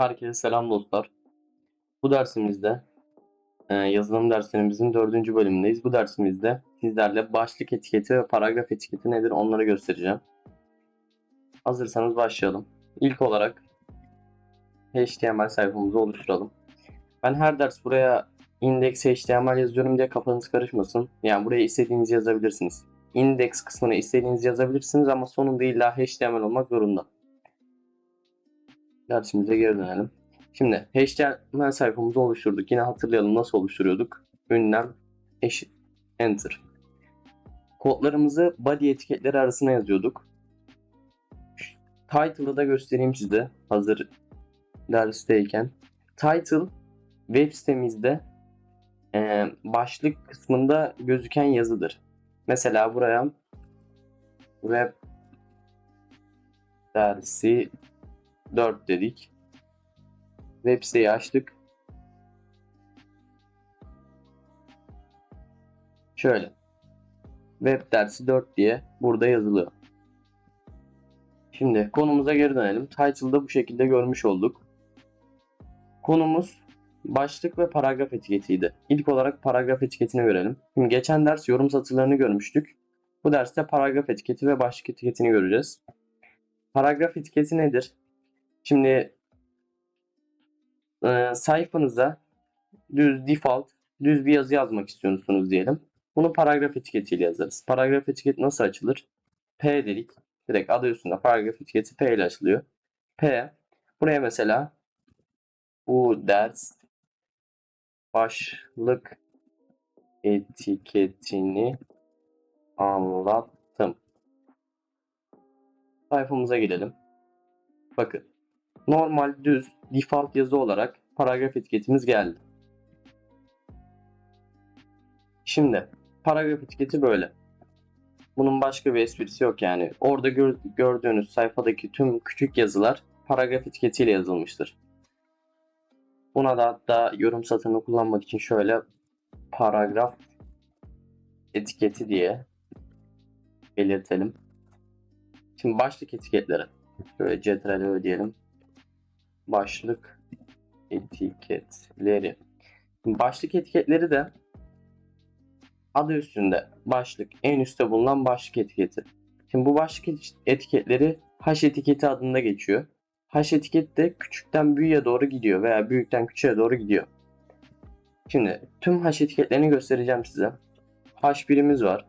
Herkese selam dostlar. Bu dersimizde e, yazılım derslerimizin dördüncü bölümündeyiz. Bu dersimizde sizlerle başlık etiketi ve paragraf etiketi nedir onları göstereceğim. Hazırsanız başlayalım. İlk olarak HTML sayfamızı oluşturalım. Ben her ders buraya index HTML yazıyorum diye kafanız karışmasın. Yani buraya istediğinizi yazabilirsiniz. Index kısmına istediğinizi yazabilirsiniz ama sonunda illa HTML olmak zorunda. Dersimize geri dönelim. Şimdi HTML sayfamızı oluşturduk. Yine hatırlayalım nasıl oluşturuyorduk. Ünlem eşit enter. Kodlarımızı body etiketleri arasına yazıyorduk. Title'ı da göstereyim size hazır dersteyken. Title web sitemizde e, başlık kısmında gözüken yazıdır. Mesela buraya web dersi 4 dedik. Web siteyi açtık. Şöyle. Web dersi 4 diye burada yazılıyor. Şimdi konumuza geri dönelim. Title'da bu şekilde görmüş olduk. Konumuz başlık ve paragraf etiketiydi. İlk olarak paragraf etiketini görelim. Şimdi geçen ders yorum satırlarını görmüştük. Bu derste paragraf etiketi ve başlık etiketini göreceğiz. Paragraf etiketi nedir? Şimdi e, sayfanıza düz default düz bir yazı yazmak istiyorsunuz diyelim. Bunu paragraf etiketiyle yazarız. Paragraf etiketi nasıl açılır? P dedik. Direkt adı üstünde paragraf etiketi P ile açılıyor. P. Buraya mesela bu ders başlık etiketini anlattım. Sayfamıza girelim. Bakın normal düz default yazı olarak paragraf etiketimiz geldi. Şimdi paragraf etiketi böyle. Bunun başka bir esprisi yok yani. Orada gör- gördüğünüz sayfadaki tüm küçük yazılar paragraf etiketiyle yazılmıştır. Buna da hatta yorum satırını kullanmak için şöyle paragraf etiketi diye belirtelim. Şimdi başlık etiketleri. Şöyle ctrl diyelim başlık etiketleri. Başlık etiketleri de adı üstünde başlık en üstte bulunan başlık etiketi. Şimdi bu başlık et- etiketleri hash etiketi adında geçiyor. Hash etiket de küçükten büyüğe doğru gidiyor veya büyükten küçüğe doğru gidiyor. Şimdi tüm hash etiketlerini göstereceğim size. H1'imiz var.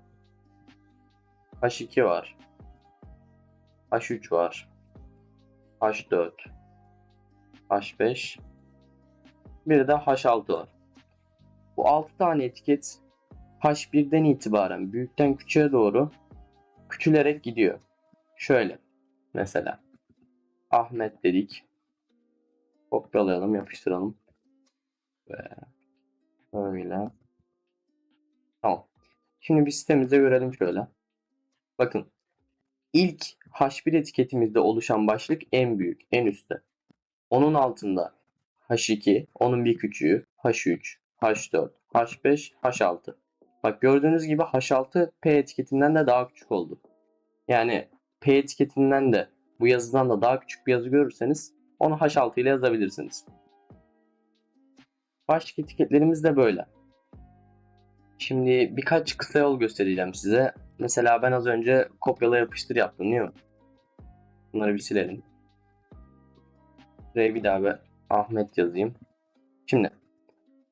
H2 var. H3 var. H4. H5 bir de H6 var. Bu 6 tane etiket H1'den itibaren büyükten küçüğe doğru küçülerek gidiyor. Şöyle mesela Ahmet dedik. Kopyalayalım, yapıştıralım. Ve böyle. Tamam. Şimdi bir sitemizde görelim şöyle. Bakın. İlk H1 etiketimizde oluşan başlık en büyük, en üstte. Onun altında H2, onun bir küçüğü H3, H4, H5, H6. Bak gördüğünüz gibi H6 P etiketinden de daha küçük oldu. Yani P etiketinden de bu yazıdan da daha küçük bir yazı görürseniz onu H6 ile yazabilirsiniz. Başlık etiketlerimiz de böyle. Şimdi birkaç kısa yol göstereceğim size. Mesela ben az önce kopyala yapıştır yaptım değil mi? Bunları bir silelim. Buraya bir daha bir Ahmet yazayım. Şimdi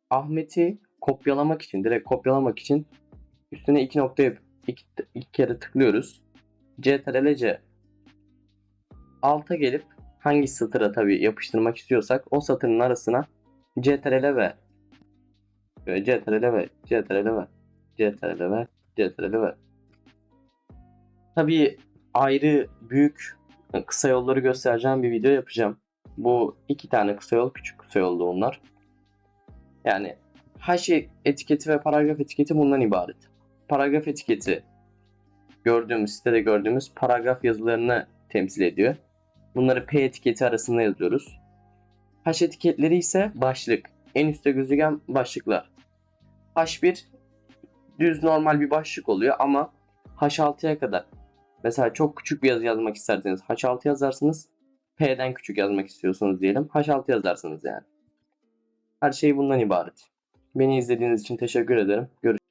Ahmet'i kopyalamak için, direkt kopyalamak için üstüne iki nokta yapıp iki, iki kere tıklıyoruz. CTRL-C alta gelip hangi satıra tabi yapıştırmak istiyorsak o satırın arasına CTRL ve böyle CTRL ve CTRL ve CTRL ve CTRL ve Tabii ayrı büyük kısa yolları göstereceğim bir video yapacağım. Bu iki tane kısa yol, küçük kısa yoldu onlar. Yani hash etiketi ve paragraf etiketi bundan ibaret. Paragraf etiketi gördüğümüz, sitede gördüğümüz paragraf yazılarını temsil ediyor. Bunları P etiketi arasında yazıyoruz. Hash etiketleri ise başlık. En üstte gözüken başlıklar. H1 düz normal bir başlık oluyor ama H6'ya kadar mesela çok küçük bir yazı yazmak isterseniz H6 yazarsınız. P'den küçük yazmak istiyorsanız diyelim H6 yazarsınız yani. Her şey bundan ibaret. Beni izlediğiniz için teşekkür ederim. Görüşürüz.